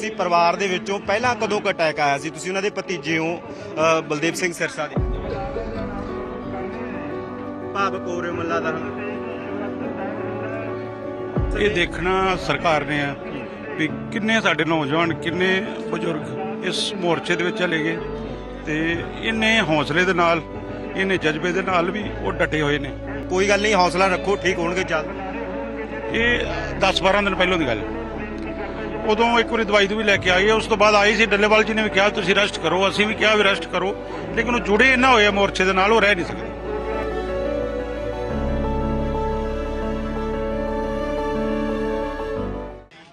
ਤੁਸੀਂ ਪਰਿਵਾਰ ਦੇ ਵਿੱਚੋਂ ਪਹਿਲਾਂ ਕਦੋਂ ਕ ਅਟੈਕ ਆਇਆ ਸੀ? ਤੁਸੀਂ ਉਹਨਾਂ ਦੇ ਭਤੀਜੇ ਹੋ ਅ, ਬਲਦੇਵ ਸਿੰਘ ਸਿਰਸਾ ਦੇ। ਭਾਵ ਕੋਰੇ ਮੱਲਾ ਦਾ ਇਹ ਦੇਖਣਾ ਸਰਕਾਰ ਨੇ ਆ ਵੀ ਕਿੰਨੇ ਸਾਡੇ ਨੌਜਵਾਨ ਕਿੰਨੇ ਬਜ਼ੁਰਗ ਇਸ ਮੋਰਚੇ ਦੇ ਵਿੱਚ ਚਲੇ ਗਏ ਤੇ ਇਹਨੇ ਹੌਸਲੇ ਦੇ ਨਾਲ ਇਹਨੇ ਜਜ਼ਬੇ ਦੇ ਨਾਲ ਵੀ ਉਹ ਡਟੇ ਹੋਏ ਨੇ। ਕੋਈ ਗੱਲ ਨਹੀਂ ਹੌਸਲਾ ਰੱਖੋ ਠੀਕ ਹੋਣਗੇ ਚੱਲ। ਇਹ 10-12 ਦਿਨ ਪਹਿਲਾਂ ਦੀ ਗੱਲ। ਉਦੋਂ ਇੱਕ ਵਾਰੀ ਦਵਾਈ ਦੂਈ ਲੈ ਕੇ ਆਈ ਉਸ ਤੋਂ ਬਾਅਦ ਆਈ ਸੀ, ਡੱਲੇਵਾਲ ਜੀ ਨੇ ਵੀ ਕਿਹਾ, ਤੁਸੀਂ ਰੈਸਟ ਕਰੋ, ਅਸੀਂ ਵੀ ਕਿਹਾ ਵੀ ਰੈਸਟ ਕਰੋ, ਲੇਕਿਨ ਉਹ ਜੁੜੇ ਨਾ ਹੋਏ ਆ ਮੋਰਚੇ ਦੇ ਨਾਲ, ਉਹ ਰਹਿ ਨਹੀਂ ਸਕਦੇ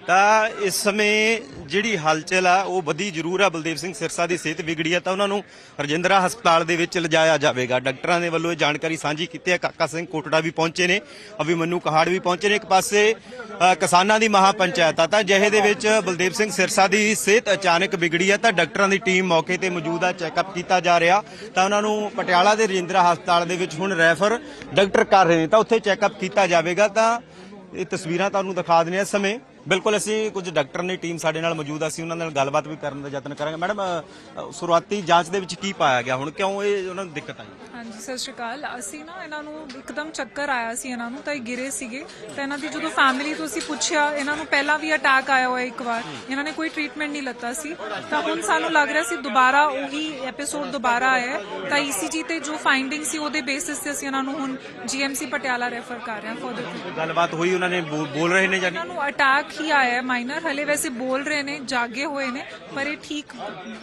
ਤਾਂ ਇਸ ਸਮੇਂ ਜਿਹੜੀ ਹਲਚਲ ਆ, ਉਹ ਵਧੀ ਜ਼ਰੂਰ ਆ। ਬਲਦੇਵ ਸਿੰਘ ਸਿਰਸਾ ਦੀ ਸਿਹਤ ਵਿਗੜੀ ਆ ਤਾਂ ਉਹਨਾਂ ਨੂੰ ਰਜਿੰਦਰਾ ਹਸਪਤਾਲ ਦੇ ਵਿੱਚ ਲਿਜਾਇਆ ਜਾਵੇਗਾ। ਡਾਕਟਰਾਂ ਦੇ ਵੱਲੋਂ ਇਹ ਜਾਣਕਾਰੀ ਸਾਂਝੀ ਕੀਤੀ ਹੈ। ਕਾਕਾ ਸਿੰਘ ਕੋਟੜਾ ਵੀ ਪਹੁੰਚੇ ਨੇ। ਅਭਿਮਨੂ ਕਹਾੜ ਵੀ ਪਹੁੰਚੇ ਨੇ ਇੱਕ ਪਾਸੇ। ਕਿਸਾਨਾਂ ਦੀ ਮਹਾ ਪੰਚਾਇਤ ਆ ਤਾਂ ਜਿਹੇ ਦੇ ਵਿੱਚ ਬਲਦੇਵ ਸਿੰਘ ਸਿਰਸਾ ਦੀ ਸਿਹਤ ਅਚਾਨਕ ਵਿਗੜੀ ਆ ਤਾਂ ਡਾਕਟਰਾਂ ਦੀ ਟੀਮ ਮੌਕੇ ਤੇ ਮੌਜੂਦ ਆ, ਚੈੱਕਅਪ ਕੀਤਾ ਜਾ ਰਿਹਾ। ਤਾਂ ਉਹਨਾਂ ਨੂੰ ਪਟਿਆਲਾ ਦੇ ਰਜਿੰਦਰਾ ਹਸਪਤਾਲ ਦੇ ਵਿੱਚ ਹੁਣ ਰੈਫਰ ਡਾਕਟਰ ਕਰ ਰਹੇ ਨੇ ਤਾਂ ਉੱਥੇ ਚੈੱਕਅਪ ਕੀਤਾ ਜਾਵੇਗਾ। ਤਾਂ ਇਹ ਤਸਵੀਰਾਂ ਤੁਹਾਨੂੰ ਦਿਖਾ ਦਿੰਦੇ ਹਾਂ ਇਸ ਸਮੇਂ। ਬਿਲਕੁਲ ਅਸੀਂ ਕੁਝ ਡਾਕਟਰ ਨੇ ਟੀਮ ਸਾਡੇ ਨਾਲ ਮੌਜੂਦ ਆ, ਅਸੀਂ ਉਹਨਾਂ ਨਾਲ ਗੱਲਬਾਤ ਵੀ ਕਰਨ ਦਾ ਯਤਨ ਕਰਾਂਗੇ। ਮੈਡਮ ਸ਼ੁਰੂਆਤੀ ਜਾਂਚ ਦੇ ਵਿੱਚ ਕੀ ਪਾਇਆ ਗਿਆ? ਹੁਣ ਕਿਉਂ ਇਹ ਉਹਨਾਂ ਨੂੰ ਦਿੱਕਤ ਆਈ? ਹਾਂਜੀ ਸਤਿ ਸ਼੍ਰੀ ਅਕਾਲ। ਅਸੀਂ ਨਾ ਇਹਨਾਂ ਨੂੰ ਇੱਕਦਮ ਚੱਕਰ ਆਇਆ ਸੀ ਇਹਨਾਂ ਨੂੰ ਤਾਂ ਇਹ ਗਿਰੇ ਸੀਗੇ। ਤਾਂ ਇਹਨਾਂ ਦੀ ਜਦੋਂ ਫੈਮਿਲੀ ਤੋਂ ਅਸੀਂ ਪੁੱਛਿਆ ਇਹਨਾਂ ਨੂੰ ਪਹਿਲਾਂ ਵੀ ਅਟੈਕ ਆਇਆ ਹੋਇਆ ਇੱਕ ਵਾਰ। ਇਹਨਾਂ ਨੇ ਕੋਈ ਟ੍ਰੀਟਮੈਂਟ ਨਹੀਂ ਲੱਤਾ ਸੀ। ਤਾਂ ਹੁਣ ਸਾਨੂੰ ਲੱਗ ਰਿਹਾ ਸੀ ਦੁਬਾਰਾ ਉਹੀ ਐਪੀਸੋਡ ਦੁਬਾਰਾ ਆਇਆ ਹੈ। ਤਾਂ ECG ਤੇ ਜੋ ਫਾਈਂਡਿੰਗ ਸੀ ਉਹਦੇ ਬੇਸਿਸ ਤੇ ਅਸੀਂ ਇਹਨਾਂ ਨੂੰ ਹੁਣ GMC ਪਟਿਆਲਾ ਰੈਫਰ ਕਰ ਰਹੇ ਹਾਂ ਫॉर द ਗੱਲਬਾਤ ਹੋਈ ਉਹਨਾਂ ਨੇ? ਬੋਲ ਬੋਲ ਰਹੇ ਨੇ ਜਾਨੀ ਇਹਨਾਂ ਨੂੰ ਅਟੈਕ ਹੀ ਆਇਆ ਹੈ ਮਾਈਨਰ ਹਲੇ ਵੈਸੇ ਬੋਲ ਰਹੇ ਨੇ ਜਾਗੇ ਹੋਏ ਨੇ ਪਰ ਇਹ ਠੀਕ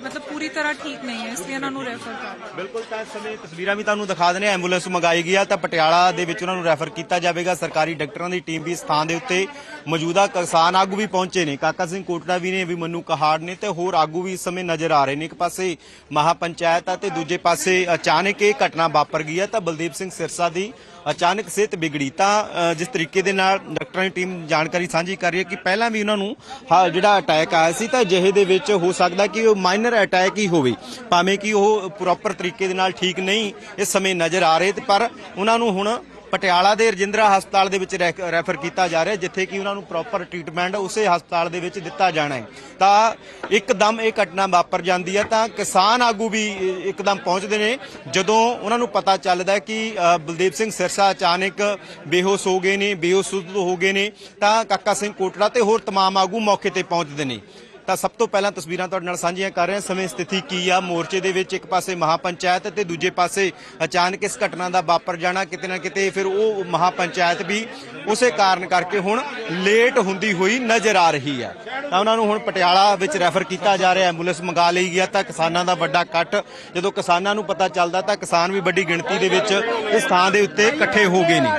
ਮਤਲਬ ਪੂਰੀ ਤਰ੍ਹਾਂ ਠੀਕ ਨਹੀਂ ਹੈ ਇਸ ਲਈ ਇਹਨਾਂ ਨੂੰ ਰੈਫਰ ਕਰ ਰਹੇ ਹਾਂ। ਬਿਲਕੁਲ ਤਾਂ ਇਸ ਸਮੇਂ ਤਸਵੀਰਾਂ ਵੀ ਤੁਹਾਨੂੰ ਦਿਖਾ ਦਿੰਦੇ ਐਂਬੂਲੈਂਸ ਮੰਗਾਈ ਗਈ ਆ, ਤਾਂ ਪਟਿਆਲਾ ਦੇ ਵਿੱਚ ਉਹਨਾਂ ਨੂੰ ਰੈਫਰ ਕੀਤਾ ਜਾਵੇਗਾ। ਸਰਕਾਰੀ ਡਾਕਟਰਾਂ ਦੀ ਟੀਮ ਵੀ ਇਸ ਥਾਂ ਦੇ ਉੱਤੇ ਮੌਜੂਦਾ ਕਿਸਾਨ ਆਗੂ ਵੀ ਪਹੁੰਚੇ ਨੇ। ਕਾਕਾ ਸਿੰਘ ਕੋਟੜਾ ਵੀ ਨੇ, ਵੀ ਮੰਨੂ ਕਹਾੜ ਨੇ ਤੇ ਹੋਰ ਆਗੂ ਵੀ ਇਸ ਸਮੇਂ ਨਜ਼ਰ ਆ ਰਹੇ ਨੇ। ਇੱਕ ਪਾਸੇ ਮਹਾ ਪੰਚਾਇਤ ਆ ਤੇ ਦੂਜੇ ਪਾਸੇ ਅਚਾਨਕ ਇਹ ਘਟਨਾ ਵਾਪਰ ਗਈ ਆ, ਤਾਂ ਬਲਦੀਪ ਸਿੰਘ ਸਿਰਸਾ ਦੀ ਅਚਾਨਕ ਸਿਹਤ ਵਿਗੜੀ ਤਾਂ ਜਿਸ ਤਰੀਕੇ ਦੇ ਨਾਲ ਡਾਕਟਰਾਂ ਦੀ ਟੀਮ ਜਾਣਕਾਰੀ ਸਾਂਝੀ ਕਰ ਰਹੀ ਹੈ ਕਿ ਪਹਿਲਾਂ ਵੀ ਉਹਨਾਂ ਨੂੰ ਹਾਂ, ਜਿਹੜਾ ਅਟੈਕ ਆਇਆ ਸੀ ਤਾਂ ਅਜਿਹੇ ਦੇ ਵਿੱਚ ਹੋ ਸਕਦਾ ਕਿ ਉਹ ਮਾਈਨਰ ਅਟੈਕ ਹੀ ਹੋਵੇ। ਭਾਵੇਂ ਕਿ ਉਹ ਪ੍ਰੋਪਰ ਤਰੀਕੇ ਦੇ ਨਾਲ ਠੀਕ ਨਹੀਂ ਇਸ ਸਮੇਂ ਨਜ਼ਰ ਆ ਰਹੇ ਪਰ ਉਹਨਾਂ ਨੂੰ ਹੁਣ ਪਟਿਆਲਾ ਦੇ ਰਜਿੰਦਰਾ ਹਸਪਤਾਲ ਦੇ ਵਿੱਚ ਰੈਕ- ਰੈਫਰ ਕੀਤਾ ਜਾ ਰਿਹਾ ਜਿੱਥੇ ਕਿ ਉਹਨਾਂ ਨੂੰ ਪ੍ਰੋਪਰ ਟ੍ਰੀਟਮੈਂਟ ਉਸੇ ਹਸਪਤਾਲ ਦੇ ਵਿੱਚ ਦਿੱਤਾ ਜਾਣਾ ਹੈ ਤਾਂ ਇੱਕਦਮ ਇਹ ਘਟਨਾ ਵਾਪਰ ਜਾਂਦੀ ਹੈ ਤਾਂ ਕਿਸਾਨ ਆਗੂ ਵੀ ਇ- ਇੱਕਦਮ ਪਹੁੰਚਦੇ ਨੇ ਜਦੋਂ ਉਹਨਾਂ ਨੂੰ ਪਤਾ ਚੱਲਦਾ ਹੈ ਕਿ ਅ, ਬਲਦੇਵ ਸਿੰਘ ਸਿਰਸਾ ਅਚਾਨਕ ਬੇਹੋਸ਼ ਹੋ ਗਏ ਨੇ ਬੇਹੋਸ਼ ਹੋ ਗਏ ਨੇ ਤਾਂ ਕਾਕਾ ਸਿੰਘ ਕੋਟੜਾ ਤੇ ਹੋਰ तमाम ਆਗੂ ਮੌਕੇ ਤੇ ਪਹੁੰਚਦੇ ਨੇ ਤਾਂ ਸਭ ਤੋਂ ਪਹਿਲਾਂ ਤਸਵੀਰਾਂ ਤੁਹਾਡੇ ਨਾਲ ਸਾਂਝੀਆਂ ਕਰ ਰਹੇ। ਹਾਂ ਸਮੇਂ ਸਥਿਤੀ ਕੀ ਆ? ਮੋਰਚੇ ਦੇ ਵਿੱਚ ਇੱਕ ਪਾਸੇ ਮਹਾਪੰਚਾਇਤ ਤੇ ਦੂਜੇ ਪਾਸੇ ਅਚਾਨਕ ਇਸ ਘਟਨਾ ਦਾ ਵਾਪਰ ਜਾਣਾ ਕਿਤੇ ਨਾ ਕਿਤੇ ਫਿਰ ਉਹ ਮਹਾਪੰਚਾਇਤ ਵੀ ਉਸੇ ਕਾਰਨ ਕਰਕੇ ਹੁਣ ਲੇਟ ਹੁੰਦੀ ਹੋਈ ਨਜ਼ਰ ਆ ਰਹੀ ਹੈ ਤਾਂ ਉਹਨਾਂ ਨੂੰ ਹੁਣ ਪਟਿਆਲਾ ਵਿੱਚ ਰੈਫਰ ਕੀਤਾ ਜਾ ਰਿਹਾ। ਐਂਬੂਲੈਂਸ ਮੰਗਾ ਲਈ ਗਿਆ ਤਾਂ ਕਿਸਾਨਾਂ ਦਾ ਵੱਡਾ ਇਕੱਠ ਜਦੋਂ ਕਿਸਾਨਾਂ ਨੂੰ ਪਤਾ ਚੱਲਦਾ ਤਾਂ ਕਿਸਾਨ ਵੀ ਵੱਡੀ ਗਿਣਤੀ ਦੇ ਵਿੱਚ ਇਸ ਥਾਂ ਦੇ ਉੱਤੇ ਇਕੱਠੇ ਹੋ ਗਏ ਨੇ।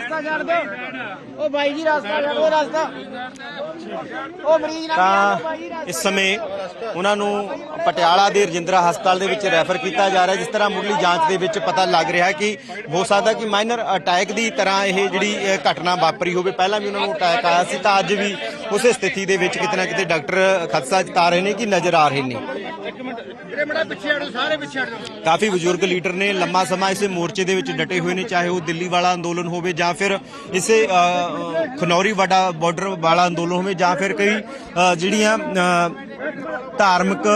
ਉਹ ਬਾਈ ਜੀ ਰਸਤਾ ਦਿਓ ਰਸਤਾ। ਉਹ ਮਰੀਜ਼ ਨਾ ਤਾਂ ਇਸ ਸਮੇਂ ਉਹਨਾਂ ਨੂੰ ਪਟਿਆਲਾ ਦੇ ਰਜਿੰਦਰਾ ਹਸਪਤਾਲ ਦੇ ਵਿੱਚ ਰੈਫਰ ਕੀਤਾ ਜਾ ਰਿਹਾ ਜਿਸ ਤਰ੍ਹਾਂ ਮੁੱਢਲੀ ਜਾਂਚ ਦੇ ਵਿੱਚ ਪਤਾ ਲੱਗ ਰਿਹਾ ਕਿ ਹੋ ਸਕਦਾ ਕਿ ਮਾਈਨਰ ਅਟੈਕ ਦੀ ਤਰ੍ਹਾਂ ਇਹ ਜਿਹੜੀ ਘਟਨਾ ਵਾਪਰੀ ਹੋਵੇ। ਪਹਿਲਾਂ ਵੀ ਉਹਨਾਂ ਨੂੰ ਅਟੈਕ ਆਇਆ ਸੀ, ਤਾਂ ਅੱਜ ਵੀ ਉਸੇ ਸਥਿਤੀ ਦੇ ਵਿੱਚ ਕਿਤੇ ਨਾ ਕਿਤੇ ਡਾਕਟਰ ਖਦਸ਼ਾ ਜਤਾ ਰਹੇ ਨੇ ਕਿ ਨਜ਼ਰ ਆ ਰਹੇ ਨੇ। ਕਾਫੀ ਬਜ਼ੁਰਗ ਲੀਡਰ ਨੇ ਲੰਮਾ ਸਮਾਂ ਇਸੇ ਮੋਰਚੇ ਦੇ ਵਿੱਚ ਡਟੇ ਹੋਏ ਨੇ ਚਾਹੇ ਉਹ ਦਿੱਲੀ ਵਾਲਾ ਅੰਦੋਲਨ ਹੋਵੇ ਜਾਂ ਫਿਰ ਇਸੇ ਖਨੌਰੀ ਵਾਡਾ ਬਾਰਡਰ ਵਾਲਾ ਅੰਦੋਲਨ ਹੋਵੇ ਜਾਂ ਫਿਰ ਕਈ ਜਿਹੜੀਆਂ ਅ, ਧਾਰਮਿਕ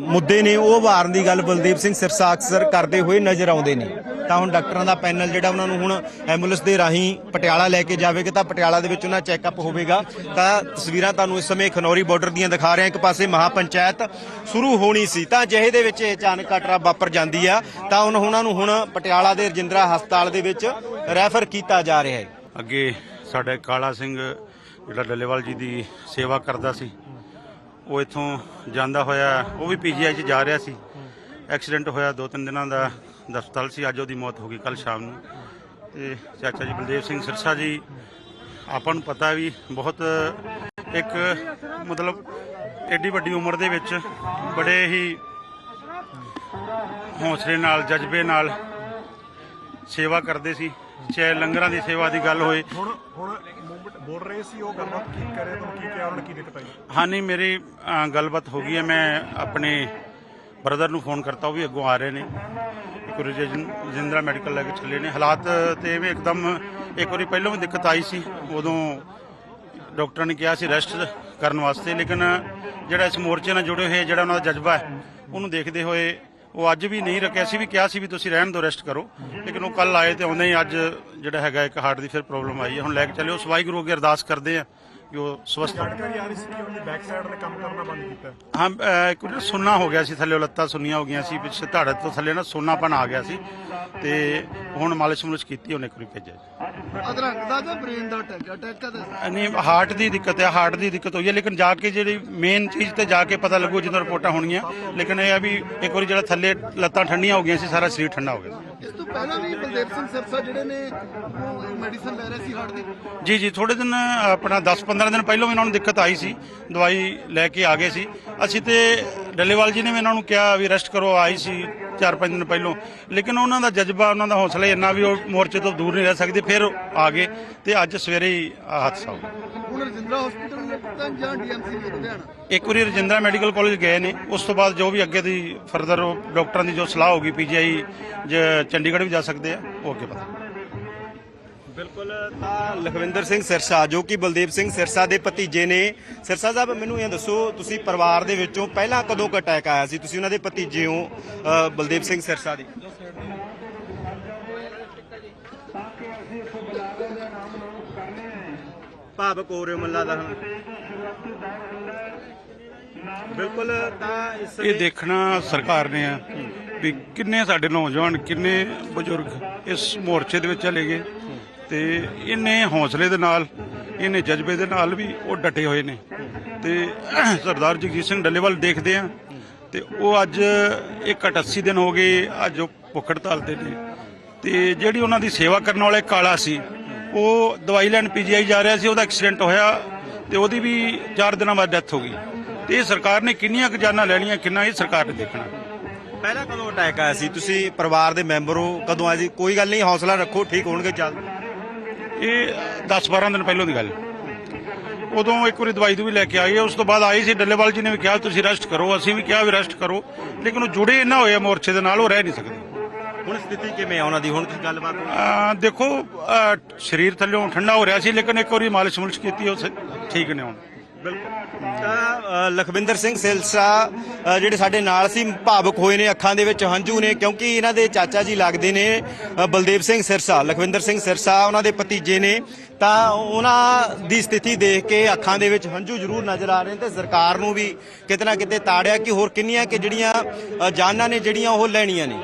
ਮੁੱਦੇ ਨੇ, ਉਹ ਵਾਰਨ ਦੀ ਗੱਲ ਬਲਦੀਪ ਸਿੰਘ ਸਿਰਸਾ ਅਕਸਰ ਕਰਦੇ ਹੋਏ ਨਜ਼ਰ ਆਉਂਦੇ ਨੇ। ਤਾਂ ਹੁਣ ਡਾਕਟਰਾਂ ਦਾ ਪੈਨਲ ਜਿਹੜਾ ਉਹਨਾਂ ਨੂੰ ਹੁਣ ਐਂਬੂਲੈਂਸ ਦੇ ਰਾਹੀਂ ਪਟਿਆਲਾ ਲੈ ਕੇ ਜਾਵੇਗਾ, ਤਾਂ ਪਟਿਆਲਾ ਦੇ ਵਿੱਚ ਉਹਨਾਂ ਚੈੱਕਅਪ ਹੋਵੇਗਾ। ਤਾਂ ਤਸਵੀਰਾਂ ਤੁਹਾਨੂੰ ਇਸ ਸਮੇਂ ਖਨੌਰੀ ਬਾਰਡਰ ਦੀਆਂ ਦਿਖਾ ਰਿਹਾ ਇੱਕ ਪਾਸੇ ਮਹਾਪੰਚਾਇਤ ਸ਼ੁਰੂ ਹੋਣੀ ਸੀ, ਤਾਂ ਜਿਹੇ ਦੇ ਵਿੱਚ ਇਹ ਅਚਾਨਕ ਘਟਨਾ ਵਾਪਰ ਜਾਂਦੀ ਆ। ਤਾਂ ਹੁਣ ਉਹਨਾਂ ਨੂੰ ਹੁਣ ਪਟਿਆਲਾ ਦੇ ਰਜਿੰਦਰਾ ਹਸਪਤਾਲ ਦੇ ਵਿੱਚ ਰੈਫਰ ਕੀਤਾ ਜਾ ਰਿਹਾ ਹੈ। ਅੱਗੇ ਸਾਡੇ ਕਾਲਾ ਸਿੰਘ, ਜਿਹੜਾ ਡੱਲੇਵਾਲ ਜੀ ਦੀ ਸੇਵਾ ਕਰਦਾ ਸੀ ਉਹ ਇੱਥੋਂ ਜਾਂਦਾ ਹੋਇਆ, ਉਹ ਵੀ ਪੀਜੀਆਈ 'ਚ ਜਾ ਰਿਹਾ ਸੀ। ਐਕਸੀਡੈਂਟ ਹੋਇਆ ਦੋ ਤਿੰਨ ਦਿਨਾਂ ਦਾ ਹਸਪਤਾਲ ਸੀ। ਅੱਜ ਉਹਦੀ ਮੌਤ ਹੋ ਗਈ ਕੱਲ ਸ਼ਾਮ ਨੂੰ। ਤੇ ਚਾਚਾ ਜੀ ਬਲਦੇਵ ਸਿੰਘ ਸਿਰਸਾ ਜੀ, ਆਪਾਂ ਨੂੰ ਪਤਾ ਵੀ ਬਹੁਤ ਇੱਕ ਮਤਲਬ ਐਡੀ ਵੱਡੀ ਉਮਰ ਦੇ ਵਿੱਚ ਬੜੇ ਹੀ ਹੌਸਲੇ ਨਾਲ, ਜਜ਼ਬੇ ਨਾਲ ਸੇਵਾ ਕਰਦੇ ਸੀ। ਚਾਹੇ ਲੰਗਰਾਂ ਦੀ ਸੇਵਾ ਦੀ ਗੱਲ ਹੋਏ। ਹੁਣ ਹੁਣ ਬੋਲ ਰਹੇ ਸੀ ਉਹ ਗੱਲਬਾਤ ਕੀ ਕਰ ਤੁਹਾਨੂੰ ਕੀ ਕਿਹਾ ਉਹਨਾਂ ਨੇ ਕੀ ਦਿੱਕਤ ਆਈ? ਹਾਂ ਨਹੀਂ ਮੇਰੀ ਅ, ਗੱਲਬਾਤ ਹੋ ਗਈ ਹੈ। ਮੈਂ ਆਪਣੇ ਬ੍ਰਦਰ ਨੂੰ ਫੋਨ ਕਰਤਾ ਉਹ ਵੀ ਅੱਗੋਂ ਆ ਰਹੇ ਨੇ। ਇੱਕ ਵਾਰੀ ਜਿੰਦਰਾ ਮੈਡੀਕਲ ਲੈ ਕੇ ਚੱਲੇ ਨੇ। ਹਾਲਾਤ ਤੇ ਵੀ ਇੱਕਦਮ ਇੱਕ ਵਾਰੀ ਪਹਿਲਾਂ ਵੀ ਦਿੱਕਤ ਆਈ ਸੀ। ਉਦੋਂ ਡਾਕਟਰ ਨੇ ਕਿਹਾ ਸੀ ਰੈਸਟ ਕਰਨ ਵਾਸਤੇ ਲੇਕਿਨ ਜਿਹੜਾ ਇਸ ਮੋਰਚੇ ਨਾਲ ਜੁੜੇ ਹੋਏ ਜਿਹੜਾ ਉਹਨਾਂ ਦਾ ਜਜ਼ਬਾ ਹੈ ਉਹਨੂੰ ਦੇਖਦੇ ਹੋਏ ਉਹ ਅੱਜ ਵੀ ਨਹੀਂ ਰੱਖਿਆ। ਸੀ ਵੀ ਕਿਹਾ ਸੀ ਵੀ ਤੁਸੀਂ ਰਹਿਣ ਦਿਓ ਰੈਸਟ ਕਰੋ। ਲੇਕਿਨ ਉਹ ਕੱਲ ਆਏ ਤੇ ਆਉਂਦੇ ਹੀ ਅੱਜ ਜਿਹੜਾ ਹੈਗਾ ਇੱਕ ਹਾਰਟ ਦੀ ਫਿਰ ਪ੍ਰੋਬਲਮ ਆਈ ਹੈ। ਹੁਣ ਲੈ ਕੇ ਚੱਲਿਓ। ਸਵਾਈ ਗੁਰੂ ਅੱਗੇ ਅਰਦਾਸ ਕਰਦੇ ਆ ਉਹ ਸਵਸਥ ਹੋਣ ਜਾਣਕਾਰੀ ਆ ਰਹੀ ਸੀ ਕਿ ਉਹਦੀ ਬੈਕ ਸਾਈਡ ਨੇ ਕੰਮ ਕਰਨਾ ਬੰਦ ਕੀਤਾ ਹੈ। ਹਾਂ ਅਹ ਸੁੰਨਾ ਹੋ ਗਿਆ ਸੀ ਥੱਲੇ ਲੱਤਾਂ ਸੁੰਨੀਆਂ ਹੋ ਗਈਆਂ ਸੀ ਪਿੱਛੇ ਧੜ ਤੋਂ ਥੱਲੇ ਨਾ ਸੋਨਾਪਨ ਆ ਗਿਆ ਸੀ ਤੇ ਹੁਣ ਮਾਲਿਸ਼ ਮੁਲਿਸ਼ ਕੀਤੀ ਉਹਨੇ ਵਾਰੀ ਭੇਜਿਆ ਜੀ। ਅਦਰੰਗ ਦਾ ਜਾਂ ਬ੍ਰੇਨ ਦਾ ਅਟੈਕ ਅਟੈਕ ਕਦੇ ਨਹੀਂ ਹਾਰਟ ਦੀ ਦਿੱਕਤ ਹੈ ਹਾਰਟ ਦੀ ਦਿੱਕਤ ਹੋਈ ਹੈ ਲੇਕਿਨ ਜਾ ਕੇ ਜਿਹੜੀ ਮੇਨ ਚੀਜ਼ ਤੇ ਜਾ ਕੇ ਪਤਾ ਲੱਗੂ ਜਦੋਂ ਰਿਪੋਰਟਾਂ ਹੋਣਗੀਆਂ ਲੇਕਿਨ ਇਹ ਆ ਵੀ ਇੱਕ ਵਾਰੀ ਜਿਹੜਾ ਥੱਲੇ ਲੱਤਾਂ ਠੰਡੀਆਂ ਹੋ ਗਈਆਂ ਸੀ ਸਾਰਾ ਸਰੀਰ ਠੰਡਾ ਹੋ ਗਿਆ ਇਸ ਤੋਂ ਪਹਿਲਾਂ ਵੀ ਬਲਦੇਵ ਸਿੰਘ ਸਿਰਸਾ ਜਿਹੜੇ ਨੇ ਉਹ ਮੈਡੀਸਨ ਲੈ ਰਹੇ ਸੀ ਹਾਰਟ ਦੀ। ਜੀ ਜੀ ਥੋੜੇ ਦਿਨ, ਆਪਣਾ 10-15 ਦਿਨ ਪਹਿਲਾਂ ਵੀ ਇਹਨਾਂ ਨੂੰ ਦਿੱਕਤ ਆਈ ਸੀ, ਦਵਾਈ ਲੈ ਕੇ ਆ ਗਏ ਸੀ। ਅਸੀਂ ਤੇ ਡੱਲੇਵਾਲ ਜੀ ਨੇ ਵੀ ਇਹਨਾਂ ਨੂੰ ਕਿਹਾ ਵੀ ਰੈਸਟ ਕਰੋ, ਆਈ ਸੀ 4-5 ਦਿਨ ਪਹਿਲਾਂ। ਲੇਕਿਨ ਉਹਨਾਂ ਦਾ ਜਜ਼ਬਾ, ਉਹਨਾਂ ਦਾ ਹੌਸਲਾ ਇੰਨਾ ਵੀ ਉਹ ਮੋਰਚੇ ਤੋਂ ਦੂਰ ਨਹੀਂ ਰਹਿ ਸਕਦੇ, ਫਿਰ ਆ ਗਏ ਤੇ ਅੱਜ ਸਵੇਰੇ ਹੀ ਆਹ ਹਾਦਸਾ ਹੋ ਰਜਿੰਦਰਾ ਹਸਪੀਟਲ ਨੇ ਜਾਂ ਡੀਐਮਸੀ ਲੁਧਿਆਣਾ? ਇੱਕ ਵਾਰੀ ਰਜਿੰਦਰਾ ਮੈਡੀਕਲ ਕਾਲਜ ਗਏ ਨੇ ਉਸ ਤੋਂ ਬਾਅਦ ਜੋ ਵੀ ਅੱਗੇ ਦੀ ਫਰਦਰ ਡਾਕਟਰਾਂ ਦੀ ਜੋ ਸਲਾਹ ਹੋਗੀ ਪੀਜੀਆਈ ਜ ਚੰਡੀਗੜ੍ਹ ਵੀ ਜਾ ਸਕਦੇ ਆ ਉਹ ਅੱਗੇ ਪਤਾ ਬਿਲਕੁਲ ਤਾਂ ਲਖਵਿੰਦਰ ਸਿੰਘ ਸਿਰਸਾ ਜੋ ਕਿ ਬਲਦੇਵ ਸਿੰਘ ਸਿਰਸਾ ਦੇ ਭਤੀਜੇ ਨੇ। ਸਿਰਸਾ ਸਾਹਿਬ ਮੈਨੂੰ ਇਹ ਦੱਸੋ ਤੁਸੀਂ ਪਰਿਵਾਰ ਦੇ ਵਿੱਚੋਂ ਪਹਿਲਾਂ ਕਦੋਂ ਕ ਅਟੈਕ ਆਇਆ ਸੀ? ਤੁਸੀਂ ਉਹਨਾਂ ਦੇ ਭਤੀਜੇ ਹੋ ਅ, ਬਲਦੇਵ ਸਿੰਘ ਸਿਰਸਾ ਦੇ। ਭਾਵਕ ਹੋ ਰਹੇ ਹੋ ਮੱਲਾ ਦਾ ਹੁਣ ਬਿਲਕੁਲ ਤਾਂ ਇਸ ਇਹ ਦੇਖਣਾ ਸਰਕਾਰ ਨੇ ਆ ਵੀ ਕਿੰਨੇ ਸਾਡੇ ਨੌਜਵਾਨ ਕਿੰਨੇ ਬਜ਼ੁਰਗ ਇਸ ਮੋਰਚੇ ਦੇ ਵਿੱਚ ਚਲੇ ਗਏ ਤੇ ਇਹਨੇ ਹੌਸਲੇ ਦੇ ਨਾਲ ਇਹਨੇ ਜਜ਼ਬੇ ਦੇ ਨਾਲ ਵੀ ਉਹ ਡਟੇ ਹੋਏ ਨੇ। ਤੇ ਸਰਦਾਰ ਜਗਜੀਤ ਸਿੰਘ ਡੱਲੇਵਾਲ ਦੇਖਦੇ ਆ ਤੇ ਉਹ ਅੱਜ ਇੱਕ 88 ਦਿਨ ਹੋ ਗਏ ਅੱਜ ਉਹ ਭੁੱਖ ਹੜਤਾਲ ਤੇ ਨੇ। ਤੇ ਜਿਹੜੀ ਉਹਨਾਂ ਦੀ ਸੇਵਾ ਕਰਨ ਵਾਲੇ ਕਾਲਾ ਸੀ ਉਹ ਦਵਾਈ ਲੈਣ ਪੀਜੀਆਈ ਜਾ ਰਿਹਾ ਸੀ ਉਹਦਾ ਐਕਸੀਡੈਂਟ ਹੋਇਆ ਤੇ ਉਹਦੀ ਵੀ 4 ਦਿਨਾਂ ਬਾਅਦ ਡੈਥ ਹੋ ਗਈ। ਤੇ ਇਹ ਸਰਕਾਰ ਨੇ ਕਿੰਨੀਆਂ ਜਾਨਾਂ ਲੈਣੀਆਂ ਕਿੰਨਾ ਇਹ ਸਰਕਾਰ ਨੇ ਦੇਖਣਾ। ਪਹਿਲਾਂ ਕਦੋਂ ਅਟੈਕ ਆਇਆ ਸੀ? ਤੁਸੀਂ ਪਰਿਵਾਰ ਦੇ ਮੈਂਬਰ ਹੋ ਕਦੋਂ ਆਇਆ ਸੀ? ਕੋਈ ਗੱਲ ਨਹੀਂ ਹੌਸਲਾ ਰੱਖੋ ਠੀਕ ਹੋਣਗੇ ਚੱਲ। ਇਹ 10-12 ਦਿਨ ਪਹਿਲਾਂ ਦੀ ਗੱਲ। ਉਦੋਂ ਇੱਕ ਵਾਰੀ ਦਵਾਈ ਦੂਈ ਲੈ ਕੇ ਆਈ ਹੈ ਉਸ ਤੋਂ ਬਾਅਦ ਆਈ ਸੀ ਡੱਲੇਵਾਲ ਜੀ ਨੇ ਵੀ ਕਿਹਾ ਤੁਸੀਂ ਰੈਸਟ ਕਰੋ ਅਸੀਂ ਵੀ ਕਿਹਾ ਵੀ ਰੈਸਟ ਕਰੋ ਲੇਕਿਨ ਉਹ ਜੁੜੇ ਇੰਨਾ ਹੋਏ ਮੋਰਚੇ ਦੇ ਨਾਲ ਉਹ ਰਹਿ ਨਹੀਂ ਸਕਦੇ। ਹੁਣ ਸਥਿਤੀ ਕਿਵੇਂ ਆ? ਉਹਨਾਂ ਦੀ ਹੁਣ ਤੁਸੀਂ ਗੱਲਬਾਤ ਅਹ ਦੇਖੋ ਅਹ ਸਰੀਰ ਥੱਲਿਓਂ ਠੰਡਾ ਹੋ ਰਿਹਾ ਸੀ ਲੇਕਿਨ ਇੱਕ ਵਾਰੀ ਮਾਲਿਸ਼ ਮੁਲਿਸ਼ ਕੀਤੀ ਉਸ ਠੀਕ ਨੇ ਹੁਣ। ਤਾਂ ਅ, ਲਖਵਿੰਦਰ ਸਿੰਘ ਸਿਲਸਾ ਅ, ਜਿਹੜੇ ਸਾਡੇ ਨਾਲ ਸੀ ਭਾਵੁਕ ਹੋਏ ਨੇ ਅੱਖਾਂ ਦੇ ਵਿੱਚ ਹੰਝੂ ਨੇ ਕਿਉਂਕਿ ਇਹਨਾਂ ਦੇ ਚਾਚਾ ਜੀ ਲੱਗਦੇ ਨੇ ਅ, ਬਲਦੇਵ ਸਿੰਘ ਸਿਰਸਾ ਲਖਵਿੰਦਰ ਸਿੰਘ ਸਿਰਸਾ ਉਹਨਾਂ ਦੇ ਭਤੀਜੇ ਨੇ। ਤਾਂ ਉਹਨਾਂ ਦੀ ਸਥਿਤੀ ਦੇਖ ਕੇ ਅੱਖਾਂ ਦੇ ਵਿੱਚ ਹੰਝੂ ਜ਼ਰੂਰ ਨਜ਼ਰ ਆ ਰਹੇ ਨੇ ਤੇ ਸਰਕਾਰ ਨੂੰ ਵੀ ਕਿਤੇ ਨਾ ਕਿਤੇ ਤਾੜਿਆ ਕਿ ਹੋਰ ਕਿੰਨੀਆਂ ਕਿ ਜਿਹੜੀਆਂ ਅ, ਜਾਨਾਂ ਨੇ ਜਿਹੜੀਆਂ ਉਹ ਲੈਣੀਆਂ ਨੇ।